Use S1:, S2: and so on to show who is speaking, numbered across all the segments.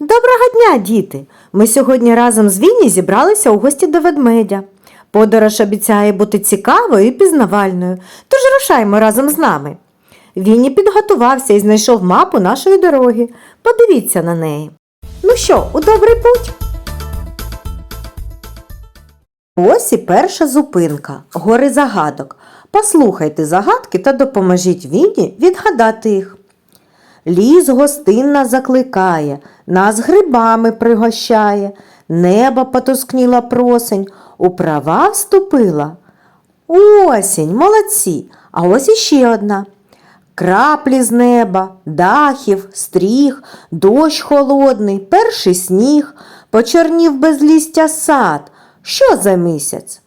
S1: Доброго дня, діти! Ми сьогодні разом з Вінні зібралися у гості до ведмедя. Подорож обіцяє бути цікавою і пізнавальною, тож рушаймо разом з нами. Вінні підготувався і знайшов мапу нашої дороги. Подивіться на неї. Ну що, у добрий путь? Ось і перша зупинка гори загадок. Послухайте загадки та допоможіть Вінні відгадати їх. Ліс гостинна закликає, нас грибами пригощає, небо потускніла просень, у права вступила. Осінь, молодці, а ось іще одна. Краплі з неба, дахів, стріх, дощ холодний, перший сніг, почорнів без лістя сад. Що за місяць?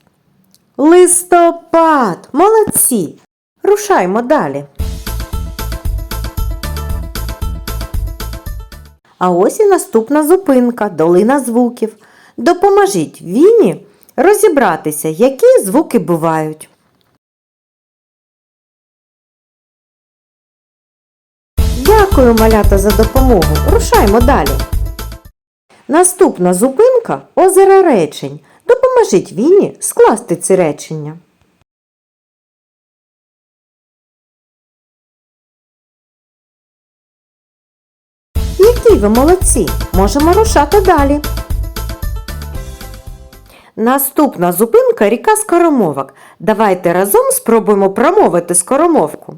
S1: Листопад, молодці. Рушаймо далі. А ось і наступна зупинка долина звуків. Допоможіть Віні розібратися, які звуки бувають. Дякую, малята, за допомогу. Рушаймо далі. Наступна зупинка озеро речень. Допоможіть Віні скласти ці речення. Які ви молодці! Можемо рушати далі. Наступна зупинка ріка Скоромовок. Давайте разом спробуємо промовити скоромовку.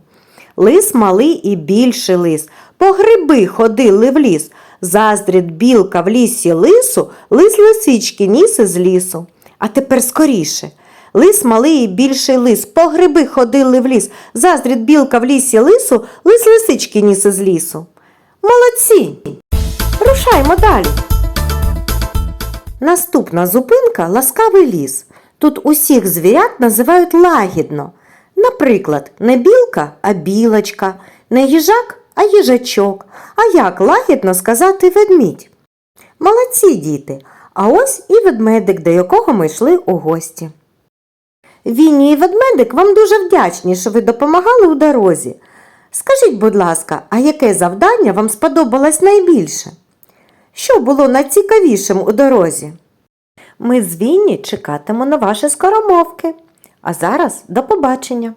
S1: Лис малий і більший лис, по гриби ходили в ліс. Заздрить білка в лісі лису, лис лисички ніс із лісу. А тепер скоріше. Лис малий і більший лис, по гриби ходили в ліс. Заздрить білка в лісі лису, лис лисички ніс із лісу. Молодці! Рушаймо далі. Наступна зупинка ласкавий ліс. Тут усіх звірят називають лагідно. Наприклад, не білка, а білочка, не їжак, а їжачок. А як лагідно сказати ведмідь? Молодці діти! А ось і ведмедик, до якого ми йшли у гості. Вінні і ведмедик вам дуже вдячні, що ви допомагали у дорозі. Скажіть, будь ласка, а яке завдання вам сподобалось найбільше? Що було найцікавішим у дорозі? Ми з Вінні чекатимо на ваші скоромовки. А зараз до побачення!